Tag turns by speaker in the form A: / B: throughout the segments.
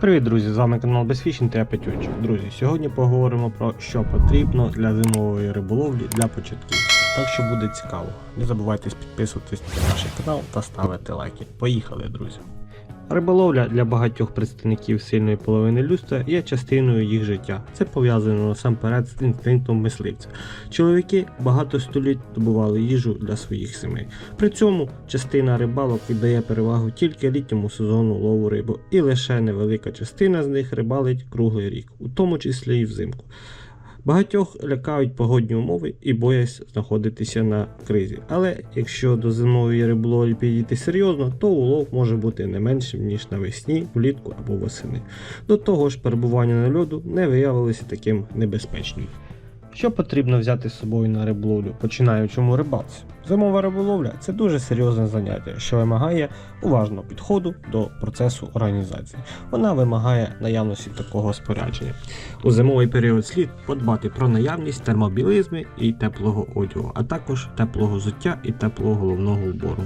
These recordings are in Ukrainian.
A: Привіт, друзі! З вами канал Безфішінг та я Петючик. Друзі, сьогодні поговоримо про що потрібно для зимової риболовлі для початківців. Так що буде цікаво. Не забувайте підписуватись на наш канал та ставити лайки. Поїхали, друзі! Риболовля для багатьох представників сильної половини людства є частиною їх життя. Це пов'язано насамперед з інстинктом мисливця. Чоловіки багато століть добували їжу для своїх сімей. При цьому частина рибалок віддає перевагу тільки літньому сезону лову рибу, і лише невелика частина з них рибалить круглий рік, у тому числі і взимку. Багатьох лякають погодні умови і боясь знаходитися на кризі. Але якщо до зимової риболовлі підійти серйозно, то улов може бути не меншим ніж навесні, влітку або восени. До того ж, перебування на льоду не виявилося таким небезпечним. Що потрібно взяти з собою на риболовлю, починаючому рибалці? Зимова риболовля це дуже серйозне заняття, що вимагає уважного підходу до процесу організації. Вона вимагає наявності такого спорядження. У зимовий період слід подбати про наявність термобілизми і теплого одягу, а також теплого взуття і теплого головного убору.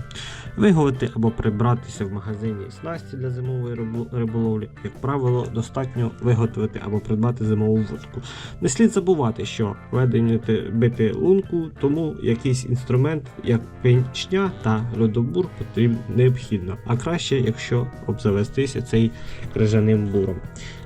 A: Виготовити або прибратися в магазині снасті для зимової риболовлі, як правило, достатньо виготовити або придбати зимову вудку. Не слід забувати, що ведення бити лунку, тому якийсь інструмент, як пенчня та льодобур, потрібно необхідно, а краще, якщо обзавестися цей крижаним буром.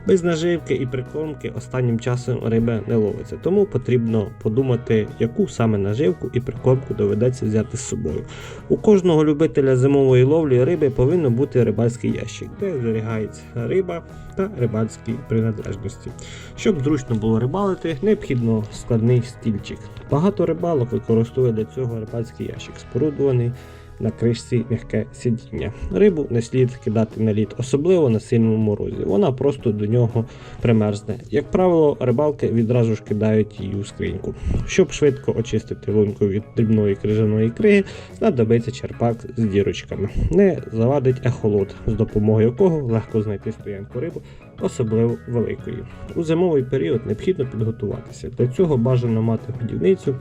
A: Без наживки і прикормки останнім часом риба не ловиться, тому потрібно подумати, яку саме наживку і прикормку доведеться взяти з собою. У кожного любителя зимової ловлі риби повинен бути рибальський ящик, де зберігається риба та рибальські принадлежності. Щоб зручно було рибалити, необхідно складний стільчик. Багато рибалок використовує для цього рибальський ящик, спорудований на кришці м'яке сидіння. Рибу не слід кидати на лід, особливо на сильному морозі. Вона просто до нього примерзне. Як правило, рибалки відразу ж кидають її у скриньку. Щоб швидко очистити лунку від дрібної крижаної криги, знадобиться черпак з дірочками. Не завадить ехолот, з допомогою якого легко знайти стоянку риби, особливо великої. У зимовий період необхідно підготуватися. Для цього бажано мати годівницю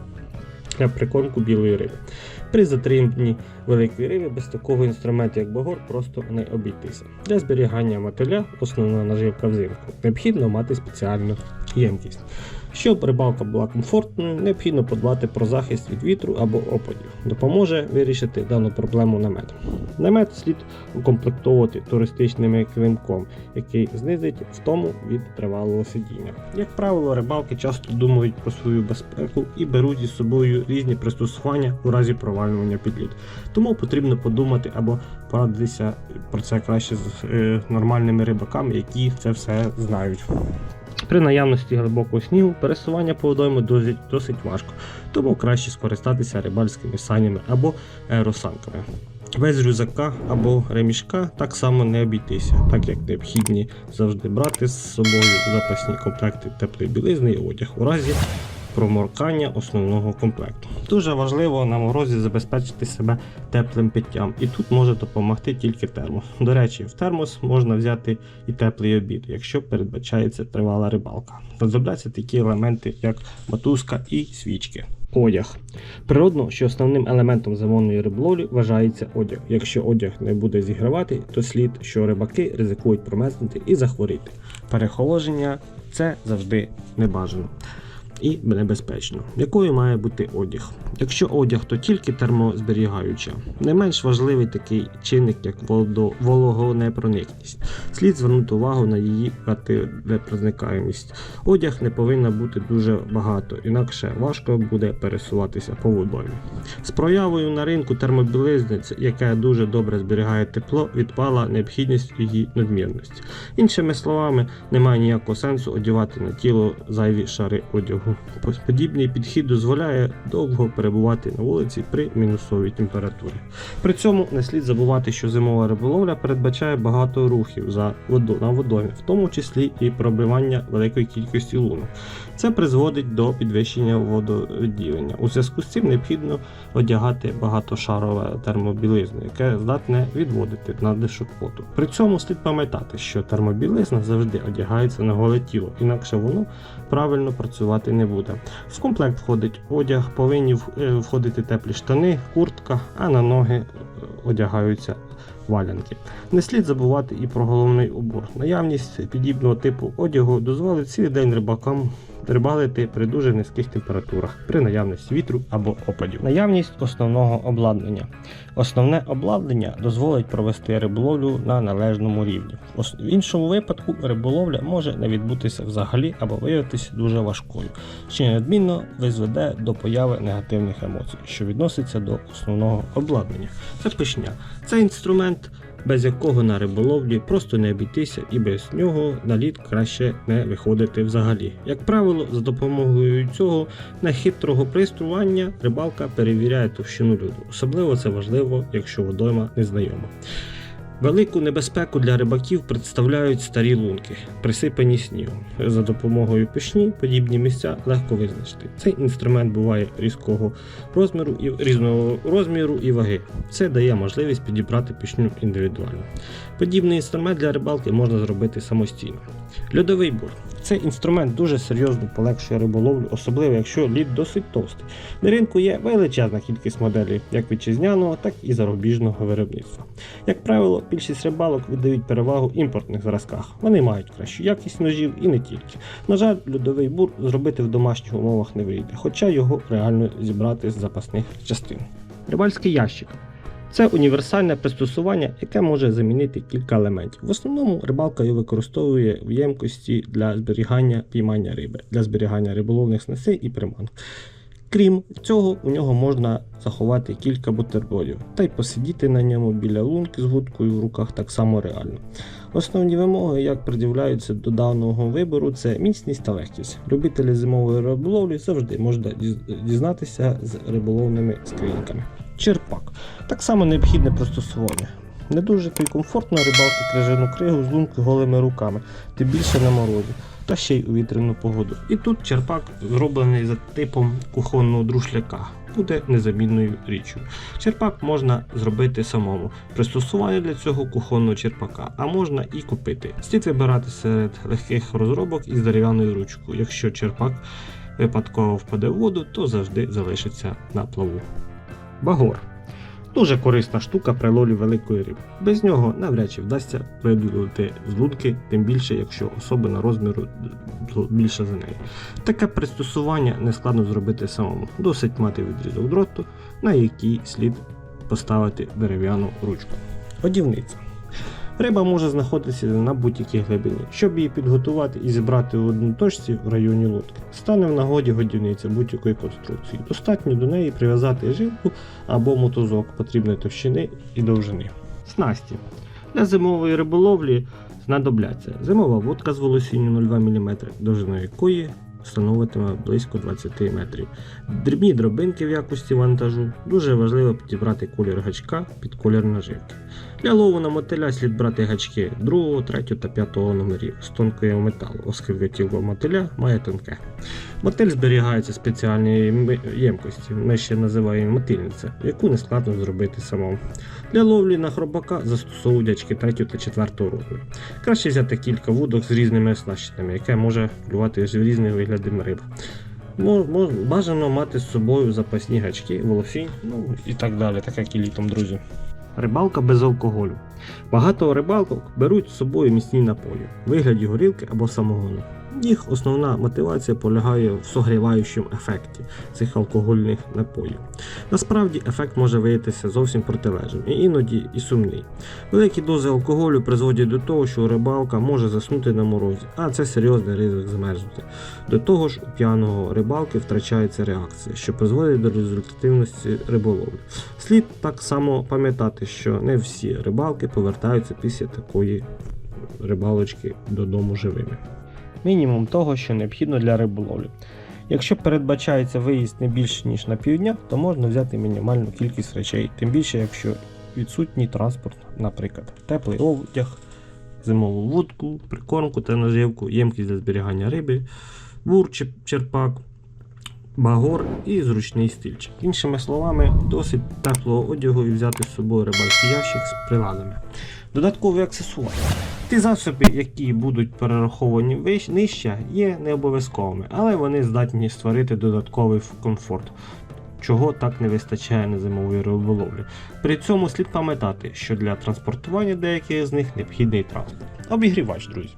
A: для прикормку білої риби. При затриманні великої риби без такого інструменту, як багор, просто не обійтися. Для зберігання мотиля, основна наживка взимку, необхідно мати спеціальну ємкість. Щоб рибалка була комфортною, необхідно подбати про захист від вітру або опадів. Допоможе вирішити дану проблему намет. Намет слід укомплектовувати туристичним килимком, який знизить втому від тривалого сидіння. Як правило, рибалки часто думають про свою безпеку і беруть із собою різні пристосування у разі провалювання під лід. Тому потрібно подумати або порадитися про це краще з е, нормальними рибаками, які це все знають. При наявності глибокого снігу пересування по водойму досить, досить важко, тому краще скористатися рибальськими санями або аеросанками. Без рюкзака або ремішка так само не обійтися, так як необхідні завжди брати з собою запасні комплекти теплої білизни і одяг у разі проморкання основного комплекту. Дуже важливо на морозі забезпечити себе теплим питтям, і тут може допомогти тільки термос. До речі, в термос можна взяти і теплий обід, якщо передбачається тривала рибалка. Розробляться такі елементи, як мотузка і свічки. Одяг. Природно, що основним елементом зимовної риболовлі вважається одяг. Якщо одяг не буде зігравати, то слід, що рибаки ризикують промерзнути і захворіти. Перехолодження це завжди небажано і небезпечно. Якою має бути одяг? Якщо одяг, то тільки термозберігаюча. Не менш важливий такий чинник, як вологонепроникність. Слід звернути увагу на її непроникаємість. Одяг не повинно бути дуже багато, інакше важко буде пересуватися по водоймі. З проявою на ринку термобілизниць, яка дуже добре зберігає тепло, відпала необхідність її надмірності. Іншими словами, немає ніякого сенсу одягати на тіло зайві шари одягу. Подібний підхід дозволяє довго перебувати на вулиці при мінусовій температурі. При цьому не слід забувати, що зимова риболовля передбачає багато рухів за воду на водомі, в тому числі і пробивання великої кількості лунок. Це призводить до підвищення водовідділення. У зв'язку з цим необхідно одягати багатошарове термобілизну, яке здатне відводити надлишок поту. При цьому слід пам'ятати, що термобілизна завжди одягається на голе тіло, інакше воно правильно працювати не буде. В комплект входить одяг, повинні е, входити теплі штани, куртка, а на ноги е, одягаються валянки. Не слід забувати і про головний убор. Наявність підібного типу одягу дозволить цілий день рибакам рибалити при дуже низьких температурах, при наявності вітру або опадів. Наявність основного обладнання. Основне обладнання дозволить провести риболовлю на належному рівні. В іншому випадку риболовля може не відбутися взагалі або виявитися дуже важкою, що неодмінно призведе до появи негативних емоцій, що відноситься до основного обладнання. Це пишня. Це інструмент, без якого на риболовлі просто не обійтися, і без нього на лід краще не виходити взагалі. Як правило, за допомогою цього нехитрого пристрування рибалка перевіряє товщину льоду. Особливо це важливо, якщо водойма незнайома. Велику небезпеку для рибаків представляють старі лунки, присипані снігом. За допомогою пішні подібні місця легко визначити. Цей інструмент буває різкого розміру і різного розміру і ваги. Це дає можливість підібрати пішню індивідуально. Подібний інструмент для рибалки можна зробити самостійно. Льодовий бур. Цей інструмент дуже серйозно полегшує риболовлю, особливо якщо лід досить товстий. На ринку є величезна кількість моделей як вітчизняного, так і зарубіжного виробництва. Як правило, більшість рибалок віддають перевагу імпортних зразках. Вони мають кращу якість ножів і не тільки. На жаль, льодовий бур зробити в домашніх умовах не вийде, хоча його реально зібрати з запасних частин. Рибальський ящик. Це універсальне пристосування, яке може замінити кілька елементів. В основному рибалка його використовує в ємкості для зберігання піймання риби, для зберігання риболовних снастей і приманок. Крім цього, у нього можна заховати кілька бутербродів, та й посидіти на ньому біля лунки з вудкою в руках так само реально. Основні вимоги, як приділяються до даного вибору, це міцність та легкість. Любителі зимової риболовлі завжди можна дізнатися з риболовними скриньками. Черпак так само необхідне пристосування. Не дуже то й комфортно рибалити крижану кригу з лунки голими руками, тим більше на морозі, та ще й у вітряну погоду. І тут черпак зроблений за типом кухонного друшляка. Буде незамінною річчю. Черпак можна зробити самому. Пристосування для цього кухонного черпака, а можна і купити. Слід вибирати серед легких розробок із дерев'яною ручкою. Якщо черпак випадково впаде в воду, то завжди залишиться на плаву. Багор. Дуже корисна штука при лолі великої риби. Без нього навряд чи вдасться виділити з лунки, тим більше, якщо особина розміру більша за неї. Таке пристосування не складно зробити самому. Досить мати відрізок дроту, на який слід поставити дерев'яну ручку. Годівниця. Риба може знаходитися на будь-якій глибині. Щоб її підготувати і зібрати в одній точці в районі лодки, стане в нагоді годівниця будь-якої конструкції. Достатньо до неї прив'язати жилку або мотузок потрібної товщини і довжини. Снасті. Для зимової риболовлі знадобляться зимова вудка з волосінню 0,2 мм, довжиною якої становитиме близько 20 метрів. Дрібні дробинки в якості вантажу. Дуже важливо підібрати колір гачка під колір наживки. Для лову на мотиля слід брати гачки 2, 3 та 5 номерів з тонкого металу, оскільки тіло мотиля має тонке. Мотиль зберігається в спеціальній ємкості, ми ще називаємо мотильниця, яку не складно зробити самому. Для ловлі на хробака застосовують гачки 3 та 4 розміру. Краще взяти кілька вудок з різними оснащеннями, яке може клювати з різними виглядами мо- Бажано мати з собою запасні гачки, волосінь, ну і так далі, так як і літом, друзі. Рибалка без алкоголю. Багато рибалок беруть з собою міцні напої вигляді горілки або самогону. Їх основна мотивація полягає в согріваючому ефекті цих алкогольних напоїв. Насправді ефект може виявитися зовсім протилежним і іноді і сумний. Великі дози алкоголю призводять до того, що рибалка може заснути на морозі, а це серйозний ризик замерзнути. До того ж, у п'яного рибалки втрачається реакція, що призводить до результативності риболовлі. Слід так само пам'ятати, що не всі рибалки повертаються після такої рибалочки додому живими. Мінімум того, що необхідно для риболовлі. Якщо передбачається виїзд не більше ніж на півдня, то можна взяти мінімальну кількість речей, тим більше якщо відсутній транспорт, наприклад, теплий одяг, зимову вудку, прикормку та наживку, ємкість для зберігання риби, чи черпак, багор і зручний стільчик. Іншими словами, досить теплого одягу і взяти з собою рибальський ящик з приладами. Додаткові аксесуари. Ті засоби, які будуть перераховані вищ- нижче, є не обов'язковими, але вони здатні створити додатковий комфорт. чого так не вистачає на зимовій риболовлі. При цьому слід пам'ятати, що для транспортування деяких з них необхідний транспорт. Обігрівач, друзі.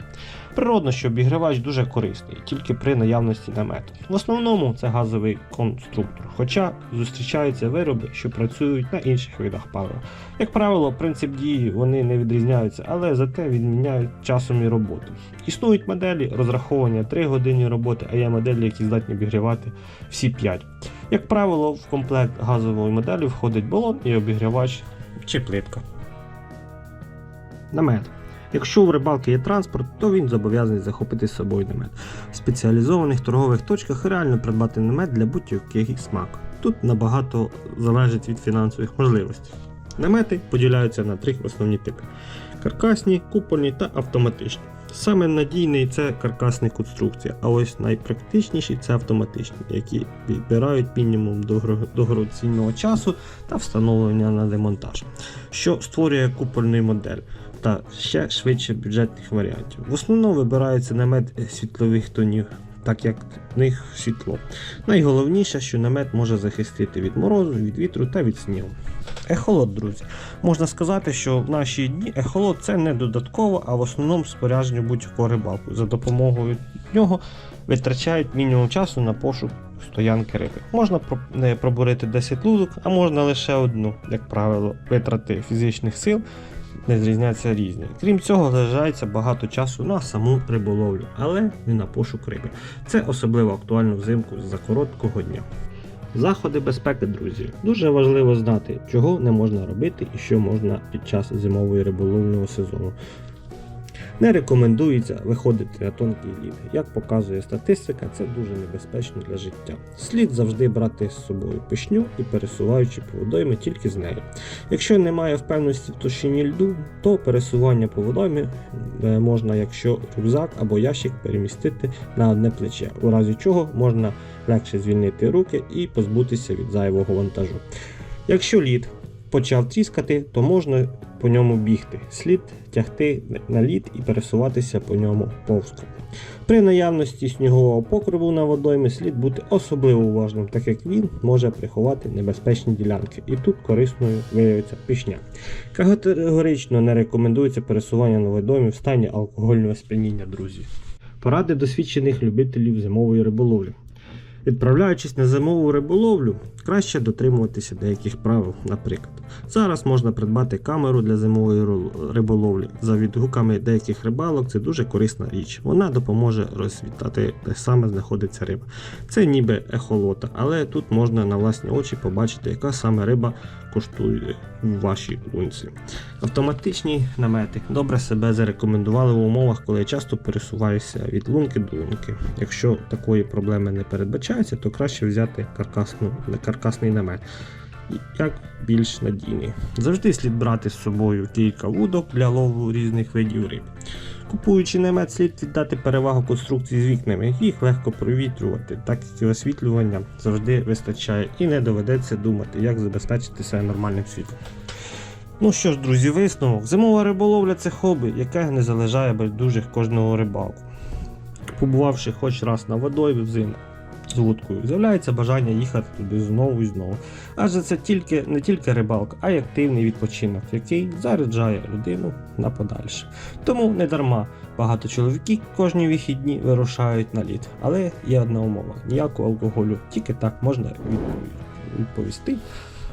A: Природно, що обігрівач дуже корисний, тільки при наявності намету. В основному це газовий конструктор, хоча зустрічаються вироби, що працюють на інших видах палива. Як правило, принцип дії вони не відрізняються, але зате відміняють часом і роботу. Існують моделі розраховані 3 години роботи, а є моделі, які здатні обігрівати всі 5. Як правило, в комплект газової моделі входить балон і обігрівач чи плитка. Намет. Якщо у рибалки є транспорт, то він зобов'язаний захопити з собою намет. В спеціалізованих торгових точках реально придбати намет для будь-яких смак. Тут набагато залежить від фінансових можливостей. Намети поділяються на три основні типи: каркасні, купольні та автоматичні. Саме надійний це каркасна конструкція, а ось найпрактичніші це автоматичні, які відбирають мінімум дорогоцінного часу та встановлення на демонтаж, що створює купольний модель та ще швидше бюджетних варіантів. В основному вибирається намет світлових тонів, так як в них світло. Найголовніше, що намет може захистити від морозу, від вітру та від снігу. Ехолот, друзі. Можна сказати, що в наші дні ехолот це не додатково, а в основному спорядження будь-якого рибалку. За допомогою нього витрачають мінімум часу на пошук стоянки риби. Можна пробурити 10 лунок, а можна лише одну. Як правило, витрати фізичних сил не зрізняться різні. Крім цього, залишається багато часу на саму риболовлю, але не на пошук риби. Це особливо актуально взимку за короткого дня. Заходи безпеки, друзі. Дуже важливо знати, чого не можна робити і що можна під час зимової риболовного сезону. Не рекомендується виходити на тонкий лід. Як показує статистика, це дуже небезпечно для життя. Слід завжди брати з собою пишню і пересуваючи по водойми тільки з нею. Якщо немає впевненості в товщині льду, то пересування по водоймі е, можна, якщо рюкзак або ящик перемістити на одне плече, у разі чого можна легше звільнити руки і позбутися від зайвого вантажу. Якщо лід почав тріскати, то можна по ньому бігти, слід тягти на лід і пересуватися по ньому повзко. При наявності снігового покриву на водоймі слід бути особливо уважним, так як він може приховати небезпечні ділянки, і тут корисною виявиться пішня. Категорично не рекомендується пересування на водоймі в стані алкогольного сп'яніння, друзі. Поради досвідчених любителів зимової риболовлі. Відправляючись на зимову риболовлю, краще дотримуватися деяких правил. Наприклад, зараз можна придбати камеру для зимової риболовлі. За відгуками деяких рибалок це дуже корисна річ. Вона допоможе розвітати, де саме знаходиться риба. Це ніби ехолота, але тут можна на власні очі побачити, яка саме риба коштує в вашій лунці. Автоматичні намети добре себе зарекомендували в умовах, коли я часто пересуваюся від лунки до лунки. Якщо такої проблеми не передбачається, то краще взяти каркасну, каркасний намет. Як більш надійний. Завжди слід брати з собою кілька вудок для лову різних видів риб. Купуючи намет, слід віддати перевагу конструкції з вікнами, їх легко провітрювати, так як і освітлювання завжди вистачає і не доведеться думати, як забезпечити себе нормальним світлом. Ну що ж, друзі, висновок. Зимова риболовля це хобі, яке не залежає байдужих кожного рибалку. Побувавши хоч раз на водоймі взимку з вудкою, з'являється бажання їхати туди знову і знову. Адже це тільки не тільки рибалка, а й активний відпочинок, який заряджає людину на подальше. Тому не дарма багато чоловіків кожні вихідні вирушають на лід. Але є одна умова: ніякого алкоголю, тільки так можна відповісти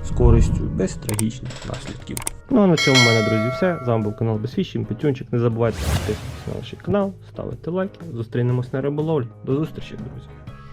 A: з користю без трагічних наслідків. Ну а на цьому в мене, друзі, все. З вами був канал Безфішінг, Петюнчик. Не забувайте підписуватися на наш канал, ставити лайки. Зустрінемось на риболовлі. До зустрічі, друзі!